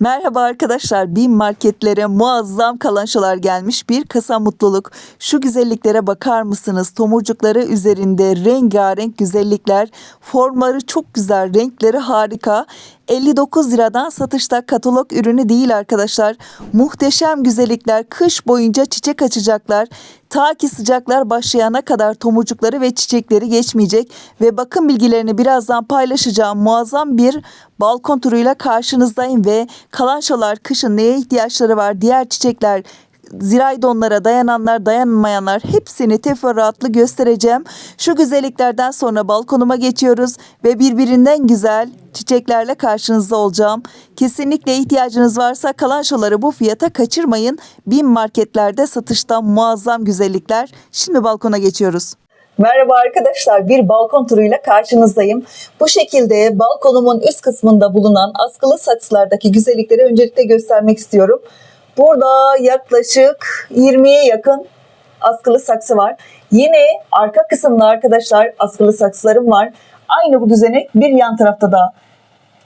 Merhaba arkadaşlar. Bin marketlere muazzam kalançolar gelmiş. Bir kasa mutluluk. Şu güzelliklere bakar mısınız? Tomurcukları üzerinde rengarenk güzellikler. Formları çok güzel. Renkleri harika. 59 liradan satışta katalog ürünü değil arkadaşlar. Muhteşem güzellikler. Kış boyunca çiçek açacaklar. Ta ki sıcaklar başlayana kadar tomurcukları ve çiçekleri geçmeyecek ve bakım bilgilerini birazdan paylaşacağım muazzam bir balkon turuyla karşınızdayım ve kalançolar kışın neye ihtiyaçları var diğer çiçekler zirai donlara dayananlar dayanmayanlar hepsini teferruatlı göstereceğim. Şu güzelliklerden sonra balkonuma geçiyoruz ve birbirinden güzel çiçeklerle karşınızda olacağım. Kesinlikle ihtiyacınız varsa kalançoları bu fiyata kaçırmayın. Bin marketlerde satışta muazzam güzellikler. Şimdi balkona geçiyoruz. Merhaba arkadaşlar, bir balkon turuyla karşınızdayım. Bu şekilde balkonumun üst kısmında bulunan askılı saksılardaki güzellikleri öncelikle göstermek istiyorum. Burada yaklaşık 20'ye yakın askılı saksı var. Yine arka kısımda arkadaşlar askılı saksılarım var. Aynı bu düzeni bir yan tarafta da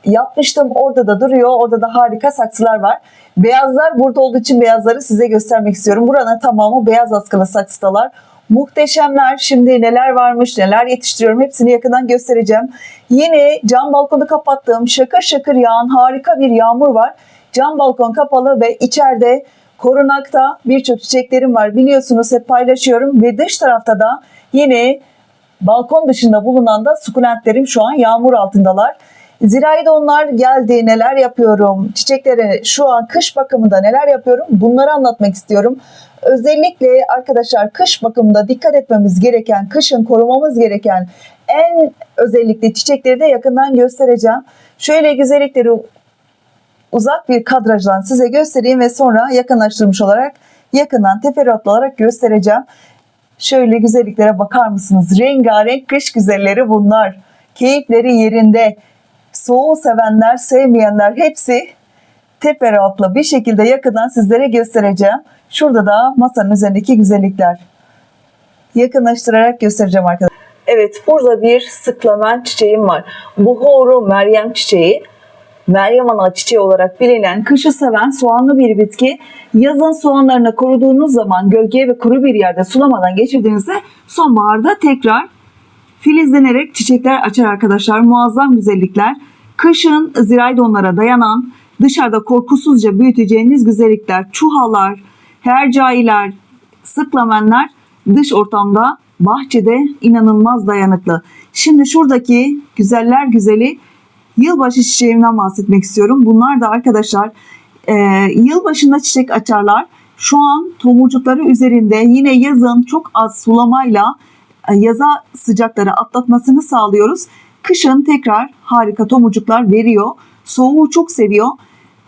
yapmıştım. Orada da duruyor. Orada da harika saksılar var. Beyazlar burada olduğu için beyazları size göstermek istiyorum. Buranın tamamı beyaz askılı saksıdalar. Muhteşemler. Şimdi neler varmış, neler yetiştiriyorum hepsini yakından göstereceğim. Yine cam balkonu kapattığım şakır şakır yağan harika bir yağmur var. Cam balkon kapalı ve içeride korunakta birçok çiçeklerim var. Biliyorsunuz hep paylaşıyorum ve dış tarafta da yine balkon dışında bulunan da sukulentlerim şu an yağmur altındalar. Zirai donlar geldi neler yapıyorum çiçeklere şu an kış bakımında neler yapıyorum bunları anlatmak istiyorum. Özellikle arkadaşlar kış bakımında dikkat etmemiz gereken kışın korumamız gereken en özellikle çiçekleri de yakından göstereceğim. Şöyle güzellikleri uzak bir kadrajdan size göstereyim ve sonra yakınlaştırmış olarak yakından teferruatlı olarak göstereceğim. Şöyle güzelliklere bakar mısınız? Rengarenk kış güzelleri bunlar. Keyifleri yerinde. Soğuğu sevenler, sevmeyenler hepsi teferruatlı bir şekilde yakından sizlere göstereceğim. Şurada da masanın üzerindeki güzellikler. Yakınlaştırarak göstereceğim arkadaşlar. Evet burada bir sıklamen çiçeğim var. Buhoru Meryem çiçeği. Meryem Ana çiçeği olarak bilinen kışı seven soğanlı bir bitki. Yazın soğanlarını koruduğunuz zaman gölgeye ve kuru bir yerde sulamadan geçirdiğinizde sonbaharda tekrar filizlenerek çiçekler açar arkadaşlar. Muazzam güzellikler. Kışın zirai donlara dayanan dışarıda korkusuzca büyüteceğiniz güzellikler, çuhalar, hercailer, sıklamenler dış ortamda bahçede inanılmaz dayanıklı. Şimdi şuradaki güzeller güzeli yılbaşı çiçeğimden bahsetmek istiyorum. Bunlar da arkadaşlar e, yılbaşında çiçek açarlar. Şu an tomurcukları üzerinde yine yazın çok az sulamayla e, yaza sıcakları atlatmasını sağlıyoruz. Kışın tekrar harika tomurcuklar veriyor. Soğuğu çok seviyor.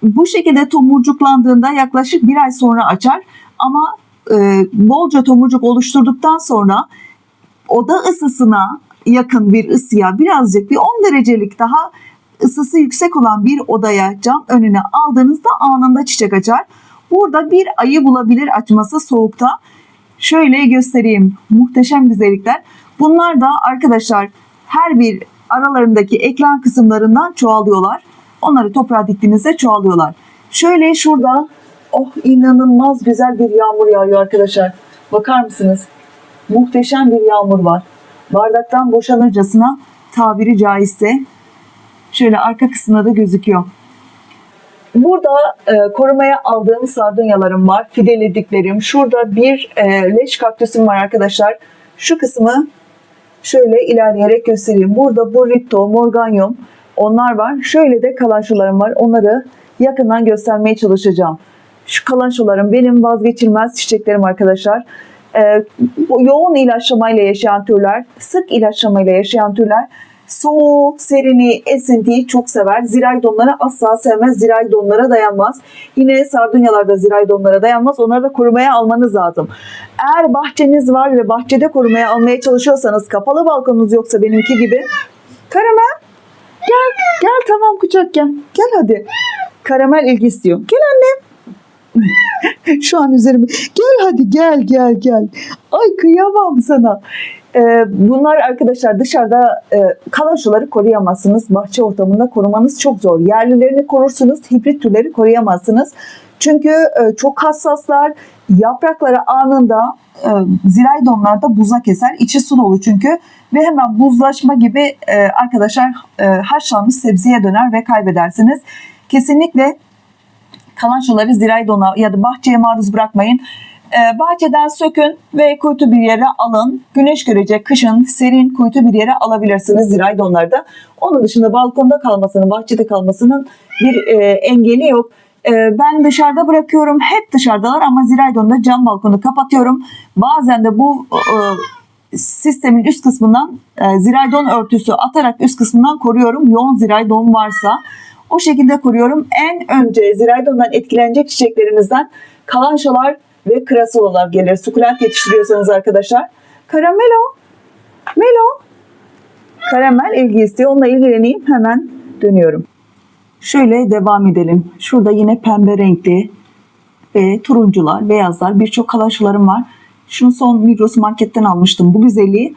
Bu şekilde tomurcuklandığında yaklaşık bir ay sonra açar. Ama e, bolca tomurcuk oluşturduktan sonra oda ısısına yakın bir ısıya birazcık bir 10 derecelik daha ısısı yüksek olan bir odaya cam önüne aldığınızda anında çiçek açar. Burada bir ayı bulabilir açması soğukta. Şöyle göstereyim. Muhteşem güzellikler. Bunlar da arkadaşlar her bir aralarındaki ekran kısımlarından çoğalıyorlar. Onları toprağa diktiğinizde çoğalıyorlar. Şöyle şurada oh inanılmaz güzel bir yağmur yağıyor arkadaşlar. Bakar mısınız? Muhteşem bir yağmur var. Bardaktan boşanırcasına tabiri caizse şöyle arka kısmında da gözüküyor. Burada e, korumaya aldığım sardunyalarım var. Fidelediklerim. Şurada bir e, leş kaktüsüm var arkadaşlar. Şu kısmı şöyle ilerleyerek göstereyim. Burada burrito, morganyum onlar var. Şöyle de kalançolarım var. Onları yakından göstermeye çalışacağım. Şu kalançolarım benim vazgeçilmez çiçeklerim arkadaşlar. Ee, bu yoğun ilaçlamayla yaşayan türler, sık ilaçlamayla yaşayan türler soğuğu, serini, esintiyi çok sever. Zirai donları asla sevmez. Zirai donlara dayanmaz. Yine sardunyalar da zirai donlara dayanmaz. Onları da korumaya almanız lazım. Eğer bahçeniz var ve bahçede korumaya almaya çalışıyorsanız kapalı balkonunuz yoksa benimki gibi karamel gel gel tamam kucak gel. Gel hadi. Karamel ilgi istiyor. Gel annem. Şu an üzerime. Gel hadi gel gel gel. Ay kıyamam sana. Ee, bunlar arkadaşlar dışarıda e, koruyamazsınız. Bahçe ortamında korumanız çok zor. Yerlilerini korursunuz, hibrit türleri koruyamazsınız. Çünkü e, çok hassaslar. Yaprakları anında e, ziraydonlarda buza keser. İçi su dolu çünkü. Ve hemen buzlaşma gibi e, arkadaşlar e, haşlanmış sebzeye döner ve kaybedersiniz. Kesinlikle kalançoları ziraydona ya da bahçeye maruz bırakmayın. Ee, bahçeden sökün ve kuytu bir yere alın. Güneş görecek kışın serin kuytu bir yere alabilirsiniz ziraydonlarda. Onun dışında balkonda kalmasının, bahçede kalmasının bir e, engeli yok. E, ben dışarıda bırakıyorum. Hep dışarıdalar ama ziraydonda cam balkonu kapatıyorum. Bazen de bu e, sistemin üst kısmından e, ziraydon örtüsü atarak üst kısmından koruyorum. Yoğun ziraydon varsa o şekilde koruyorum. En önce ziraydondan etkilenecek çiçeklerimizden kalançolar ve krasulalar gelir. Sukulent yetiştiriyorsanız arkadaşlar. Karamelo. Melo. Karamel ilgi istiyor. Onunla ilgileneyim. Hemen dönüyorum. Şöyle devam edelim. Şurada yine pembe renkli ve turuncular, beyazlar birçok kalançolarım var. Şunu son Migros marketten almıştım bu güzelliği.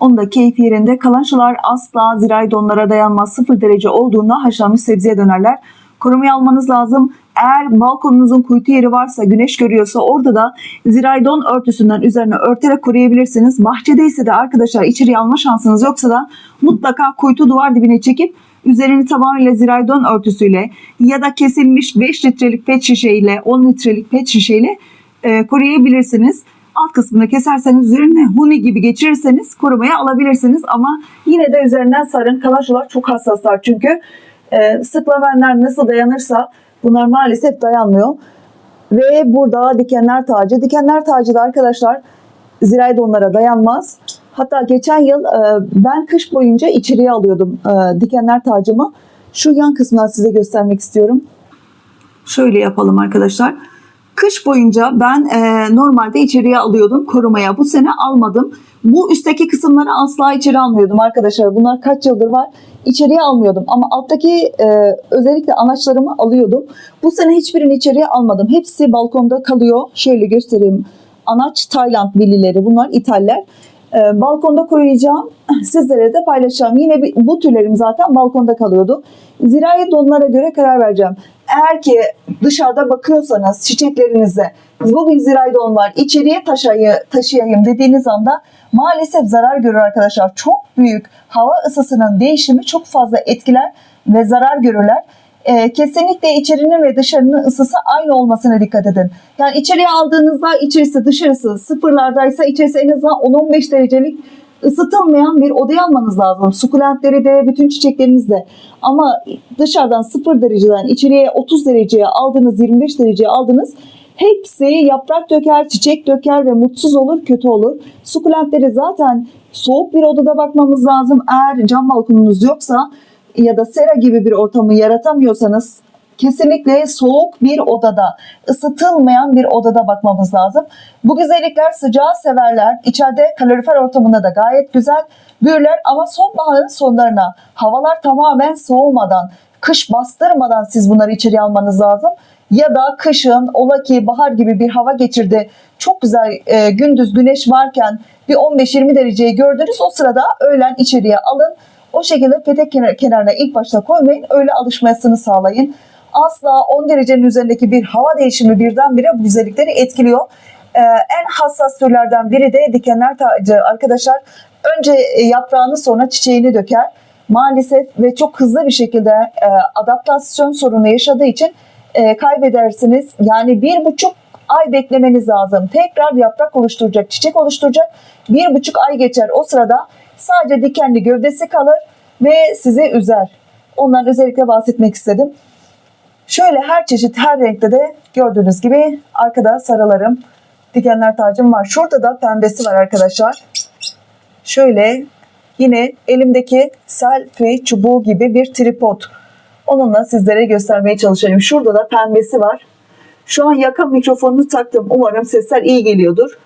Onun da keyfi yerinde. Kalançolar asla ziraydonlara dayanmaz. Sıfır derece olduğunda haşlanmış sebzeye dönerler. Korumayı almanız lazım. Eğer balkonunuzun kuytu yeri varsa, güneş görüyorsa orada da ziraydon örtüsünden üzerine örterek koruyabilirsiniz. Bahçedeyse de arkadaşlar içeriye alma şansınız yoksa da mutlaka kuytu duvar dibine çekip üzerini tamamıyla ziraydon örtüsüyle ya da kesilmiş 5 litrelik pet şişeyle 10 litrelik pet şişeyle e, koruyabilirsiniz. Alt kısmını keserseniz üzerine huni gibi geçirirseniz korumaya alabilirsiniz ama yine de üzerinden sarın. Kalaşolar çok hassaslar çünkü e, sık lavenler nasıl dayanırsa bunlar maalesef dayanmıyor. Ve burada dikenler tacı. Dikenler tacı da arkadaşlar ziraydonlara dayanmaz. Hatta geçen yıl e, ben kış boyunca içeriye alıyordum e, dikenler tacımı. Şu yan kısmından size göstermek istiyorum. Şöyle yapalım arkadaşlar. Kış boyunca ben e, normalde içeriye alıyordum korumaya. Bu sene almadım. Bu üstteki kısımları asla içeri almıyordum arkadaşlar. Bunlar kaç yıldır var. İçeriye almıyordum ama alttaki e, özellikle anaçlarımı alıyordum. Bu sene hiçbirini içeriye almadım. Hepsi balkonda kalıyor. Şöyle göstereyim. Anaç Tayland millileri bunlar İtaller. E, balkonda koruyacağım. Sizlere de paylaşacağım. Yine bir, bu türlerim zaten balkonda kalıyordu. Zirai donlara göre karar vereceğim. Eğer ki dışarıda bakıyorsanız çiçeklerinize bu bir zirai don var içeriye taşıyı, taşıyayım dediğiniz anda maalesef zarar görür arkadaşlar. Çok büyük hava ısısının değişimi çok fazla etkiler ve zarar görürler. Ee, kesinlikle içerinin ve dışarının ısısı aynı olmasına dikkat edin. Yani içeriye aldığınızda içerisi dışarısı sıfırlardaysa içerisi en azından 10-15 derecelik ısıtılmayan bir odaya almanız lazım. Sukulentleri de bütün çiçekleriniz de. Ama dışarıdan 0 dereceden içeriye 30 dereceye aldınız 25 dereceye aldınız. Hepsi yaprak döker, çiçek döker ve mutsuz olur, kötü olur. Sukulentleri zaten soğuk bir odada bakmamız lazım. Eğer cam balkonunuz yoksa ya da sera gibi bir ortamı yaratamıyorsanız kesinlikle soğuk bir odada, ısıtılmayan bir odada bakmamız lazım. Bu güzellikler sıcağı severler. İçeride kalorifer ortamında da gayet güzel büyürler ama sonbaharın sonlarına havalar tamamen soğumadan, kış bastırmadan siz bunları içeri almanız lazım. Ya da kışın ola ki bahar gibi bir hava geçirdi. Çok güzel e, gündüz güneş varken bir 15-20 dereceyi gördünüz. O sırada öğlen içeriye alın. O şekilde petek kenar, kenarına ilk başta koymayın. Öyle alışmasını sağlayın. Asla 10 derecenin üzerindeki bir hava değişimi birdenbire bu güzellikleri etkiliyor. Ee, en hassas türlerden biri de dikenler tacı arkadaşlar. Önce e, yaprağını sonra çiçeğini döker. Maalesef ve çok hızlı bir şekilde e, adaptasyon sorunu yaşadığı için e, kaybedersiniz. Yani bir buçuk ay beklemeniz lazım. Tekrar yaprak oluşturacak, çiçek oluşturacak. Bir buçuk ay geçer. O sırada sadece dikenli gövdesi kalır ve sizi üzer. Ondan özellikle bahsetmek istedim. Şöyle her çeşit her renkte de gördüğünüz gibi arkada sarılarım, dikenler tacım var. Şurada da pembesi var arkadaşlar. Şöyle yine elimdeki selfie çubuğu gibi bir tripod. Onunla sizlere göstermeye çalışayım. Şurada da pembesi var. Şu an yakın mikrofonunu taktım. Umarım sesler iyi geliyordur.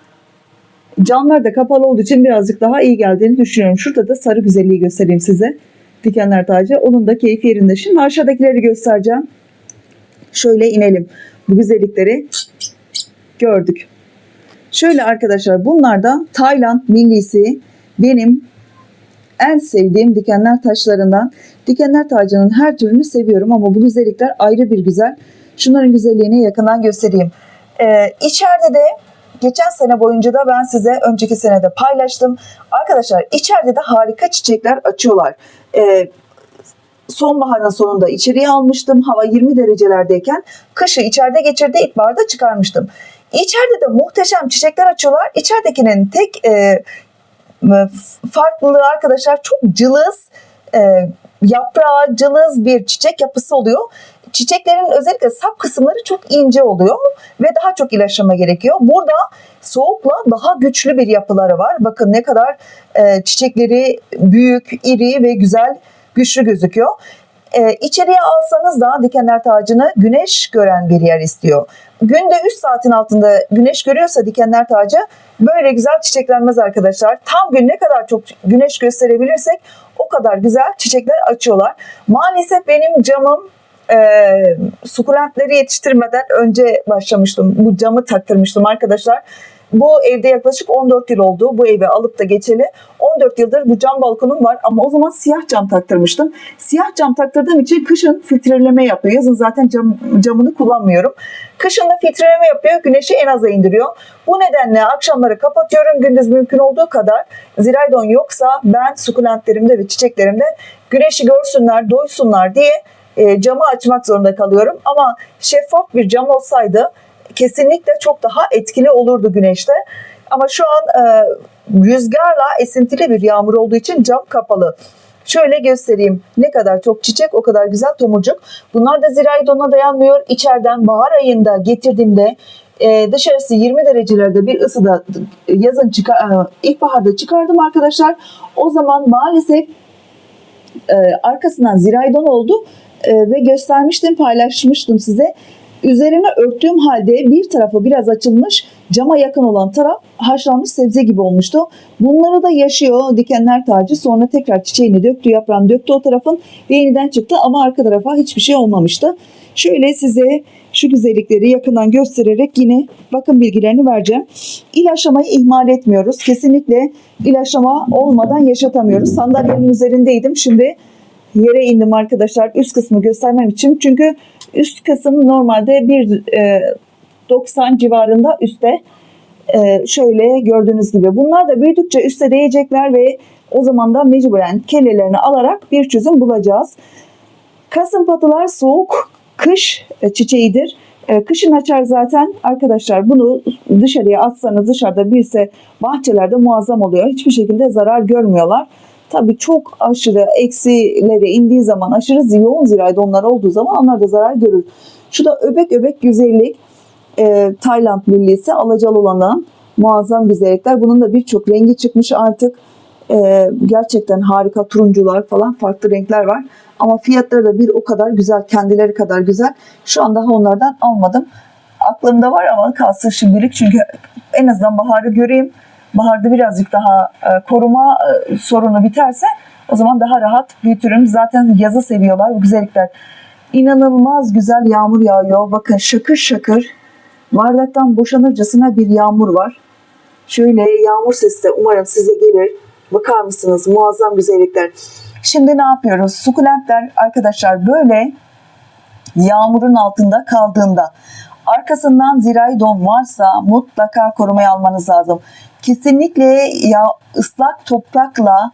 Camlar da kapalı olduğu için birazcık daha iyi geldiğini düşünüyorum. Şurada da sarı güzelliği göstereyim size. Dikenler tacı. Onun da keyfi yerinde. Şimdi aşağıdakileri göstereceğim. Şöyle inelim. Bu güzellikleri gördük. Şöyle arkadaşlar bunlar da Tayland millisi benim en sevdiğim dikenler taşlarından. Dikenler tacının her türünü seviyorum ama bu güzellikler ayrı bir güzel. Şunların güzelliğini yakından göstereyim. Ee, içeride de geçen sene boyunca da ben size önceki senede paylaştım. Arkadaşlar içeride de harika çiçekler açıyorlar. Ee, sonbaharın sonunda içeriye almıştım. Hava 20 derecelerdeyken kışı içeride geçirdi, ilkbaharda çıkarmıştım. İçeride de muhteşem çiçekler açıyorlar. İçeridekinin tek e, farklılığı arkadaşlar çok cılız, e, yaprağı cılız bir çiçek yapısı oluyor. Çiçeklerin özellikle sap kısımları çok ince oluyor ve daha çok ilaçlama gerekiyor. Burada soğukla daha güçlü bir yapıları var. Bakın ne kadar e, çiçekleri büyük, iri ve güzel, güçlü gözüküyor. E, içeriye alsanız da dikenler tacını güneş gören bir yer istiyor. Günde 3 saatin altında güneş görüyorsa dikenler tacı böyle güzel çiçeklenmez arkadaşlar. Tam gün ne kadar çok güneş gösterebilirsek o kadar güzel çiçekler açıyorlar. Maalesef benim camım e, sukulentleri yetiştirmeden önce başlamıştım. Bu camı taktırmıştım arkadaşlar. Bu evde yaklaşık 14 yıl oldu. Bu evi alıp da geçeli. 14 yıldır bu cam balkonum var ama o zaman siyah cam taktırmıştım. Siyah cam taktırdığım için kışın filtreleme yapıyor. Yazın zaten cam, camını kullanmıyorum. Kışın da filtreleme yapıyor. Güneşi en aza indiriyor. Bu nedenle akşamları kapatıyorum. Gündüz mümkün olduğu kadar ziraydon yoksa ben sukulentlerimde ve çiçeklerimde güneşi görsünler, doysunlar diye e, camı açmak zorunda kalıyorum. Ama şeffaf bir cam olsaydı kesinlikle çok daha etkili olurdu güneşte. Ama şu an e, rüzgarla esintili bir yağmur olduğu için cam kapalı. Şöyle göstereyim. Ne kadar çok çiçek o kadar güzel tomurcuk. Bunlar da zirai dona dayanmıyor. İçeriden bahar ayında getirdiğimde e, dışarısı 20 derecelerde bir ısıda yazın çıkar, e, ilkbaharda çıkardım arkadaşlar. O zaman maalesef e, arkasından zirai don oldu e, ve göstermiştim paylaşmıştım size. Üzerine örttüğüm halde bir tarafı biraz açılmış, cama yakın olan taraf haşlanmış sebze gibi olmuştu. Bunları da yaşıyor dikenler tacı. Sonra tekrar çiçeğini döktü, yaprağını döktü o tarafın ve yeniden çıktı ama arka tarafa hiçbir şey olmamıştı. Şöyle size şu güzellikleri yakından göstererek yine bakım bilgilerini vereceğim. İlaçlamayı ihmal etmiyoruz. Kesinlikle ilaçlama olmadan yaşatamıyoruz. Sandalyenin üzerindeydim. Şimdi yere indim arkadaşlar üst kısmı göstermem için. Çünkü üst kısım normalde bir e, 90 civarında üstte e, şöyle gördüğünüz gibi. Bunlar da büyüdükçe üste değecekler ve o zaman da mecburen kellelerini alarak bir çözüm bulacağız. Kasım patılar soğuk kış e, çiçeğidir. E, kışın açar zaten arkadaşlar bunu dışarıya atsanız dışarıda büyüse bahçelerde muazzam oluyor. Hiçbir şekilde zarar görmüyorlar. Tabii çok aşırı eksilere indiği zaman aşırı yoğun ziraydonlar olduğu zaman onlar da zarar görür. Şu da öbek öbek güzellik e, Tayland millisi alacalı olanı muazzam güzellikler. Bunun da birçok rengi çıkmış artık. E, gerçekten harika turuncular falan farklı renkler var. Ama fiyatları da bir o kadar güzel, kendileri kadar güzel. Şu an daha onlardan almadım. Aklımda var ama kalsın şimdilik çünkü en azından baharı göreyim baharda birazcık daha e, koruma e, sorunu biterse o zaman daha rahat büyütürüm. Zaten yazı seviyorlar bu güzellikler. İnanılmaz güzel yağmur yağıyor. Bakın şakır şakır bardaktan boşanırcasına bir yağmur var. Şöyle yağmur sesi de umarım size gelir. Bakar mısınız? Muazzam güzellikler. Şimdi ne yapıyoruz? Sukulentler arkadaşlar böyle yağmurun altında kaldığında arkasından zirai don varsa mutlaka korumaya almanız lazım kesinlikle ya ıslak toprakla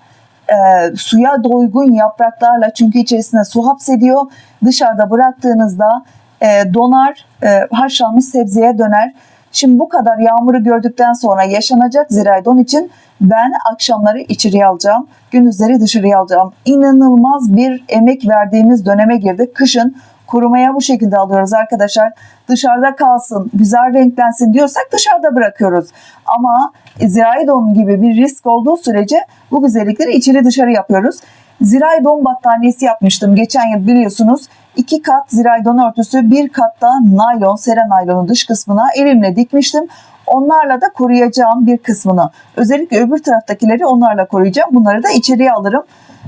e, suya doygun yapraklarla çünkü içerisinde su hapsediyor. Dışarıda bıraktığınızda e, donar, e, haşlanmış sebzeye döner. Şimdi bu kadar yağmuru gördükten sonra yaşanacak ziraydon için ben akşamları içeriye alacağım, gündüzleri dışarıya alacağım. İnanılmaz bir emek verdiğimiz döneme girdik. Kışın Kurumaya bu şekilde alıyoruz arkadaşlar. Dışarıda kalsın, güzel renklensin diyorsak dışarıda bırakıyoruz. Ama zirai don gibi bir risk olduğu sürece bu güzellikleri içeri dışarı yapıyoruz. Zirai don battaniyesi yapmıştım geçen yıl biliyorsunuz. İki kat zirai don örtüsü, bir katta naylon, sera naylonu dış kısmına elimle dikmiştim. Onlarla da koruyacağım bir kısmını. Özellikle öbür taraftakileri onlarla koruyacağım. Bunları da içeriye alırım.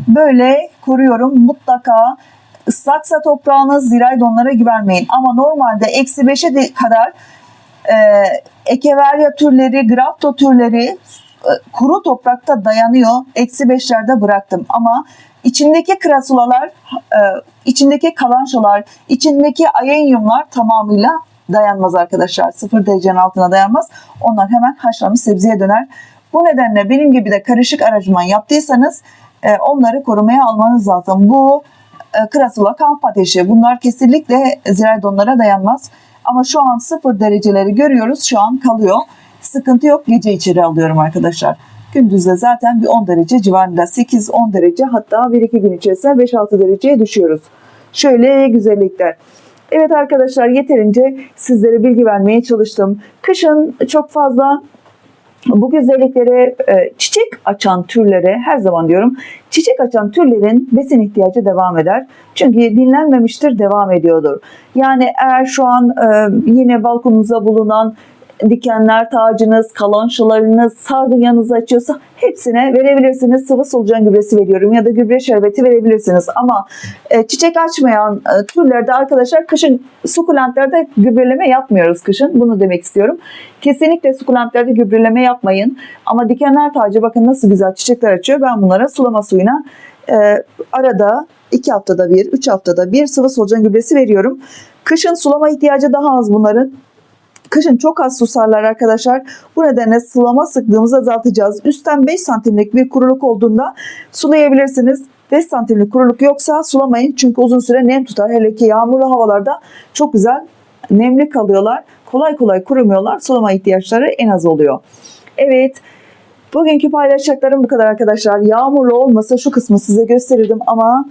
Böyle koruyorum. Mutlaka Islaksa toprağınız ziray donlara güvenmeyin. Ama normalde eksi 5'e kadar e, ekeverya türleri, grapto türleri, e, kuru toprakta dayanıyor. Eksi beşlerde bıraktım ama içindeki krasulalar, e, içindeki kalançolar, içindeki ayenyumlar tamamıyla dayanmaz arkadaşlar. Sıfır derecenin altına dayanmaz. Onlar hemen haşlanmış sebzeye döner. Bu nedenle benim gibi de karışık aracıman yaptıysanız e, onları korumaya almanız lazım. Bu krasula, kamp ateşi bunlar kesinlikle ziraydonlara dayanmaz. Ama şu an sıfır dereceleri görüyoruz. Şu an kalıyor. Sıkıntı yok. Gece içeri alıyorum arkadaşlar. Gündüzde zaten bir 10 derece civarında 8-10 derece hatta 1-2 gün içerisinde 5-6 dereceye düşüyoruz. Şöyle güzellikler. Evet arkadaşlar yeterince sizlere bilgi vermeye çalıştım. Kışın çok fazla bu güzelliklere, e, çiçek açan türlere her zaman diyorum çiçek açan türlerin besin ihtiyacı devam eder. Çünkü dinlenmemiştir, devam ediyordur. Yani eğer şu an e, yine balkonunuza bulunan dikenler tacınız, kalançalarınız, sardunyanızı açıyorsa hepsine verebilirsiniz. Sıvı solucan gübresi veriyorum ya da gübre şerbeti verebilirsiniz. Ama e, çiçek açmayan e, türlerde arkadaşlar kışın sukulentlerde gübreleme yapmıyoruz kışın. Bunu demek istiyorum. Kesinlikle sukulentlerde gübreleme yapmayın. Ama dikenler tacı bakın nasıl güzel çiçekler açıyor. Ben bunlara sulama suyuna e, arada 2 haftada bir, 3 haftada bir sıvı solucan gübresi veriyorum. Kışın sulama ihtiyacı daha az bunların. Kışın çok az susarlar arkadaşlar. Bu nedenle sulama sıklığımızı azaltacağız. Üstten 5 santimlik bir kuruluk olduğunda sulayabilirsiniz. 5 santimlik kuruluk yoksa sulamayın. Çünkü uzun süre nem tutar. Hele ki yağmurlu havalarda çok güzel nemli kalıyorlar. Kolay kolay kurumuyorlar. Sulama ihtiyaçları en az oluyor. Evet. Bugünkü paylaşacaklarım bu kadar arkadaşlar. Yağmurlu olmasa şu kısmı size gösterirdim ama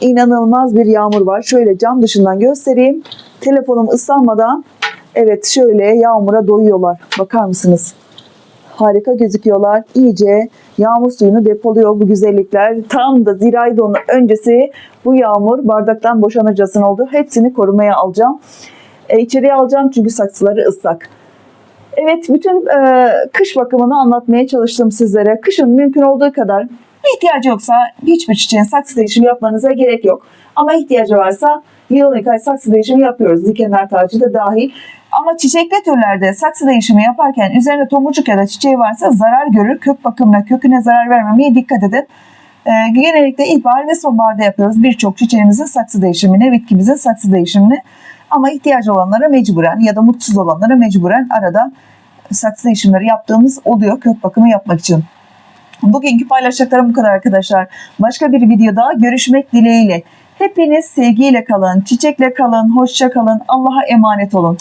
inanılmaz bir yağmur var. Şöyle cam dışından göstereyim. Telefonum ıslanmadan Evet şöyle yağmura doyuyorlar. Bakar mısınız? Harika gözüküyorlar. İyice yağmur suyunu depoluyor bu güzellikler. Tam da ziraydon öncesi bu yağmur bardaktan boşanırcasına oldu. Hepsini korumaya alacağım. E, içeriye alacağım çünkü saksıları ıslak. Evet bütün e, kış bakımını anlatmaya çalıştım sizlere. Kışın mümkün olduğu kadar ihtiyacı yoksa hiçbir çiçeğin saksı değişimi yapmanıza gerek yok. Ama ihtiyacı varsa yıllık birkaç saksı değişimi yapıyoruz. Dikenler tacı da dahil. Ama çiçekli türlerde saksı değişimi yaparken üzerinde tomurcuk ya da çiçeği varsa zarar görür. Kök bakımına köküne zarar vermemeye dikkat edin. Ee, genellikle ilkbahar ve sonbaharda yapıyoruz birçok çiçeğimizin saksı değişimini, bitkimizin saksı değişimini. Ama ihtiyacı olanlara mecburen ya da mutsuz olanlara mecburen arada saksı değişimleri yaptığımız oluyor kök bakımı yapmak için. Bugünkü paylaşacaklarım bu kadar arkadaşlar. Başka bir videoda görüşmek dileğiyle. Hepiniz sevgiyle kalın, çiçekle kalın, hoşça kalın. Allah'a emanet olun.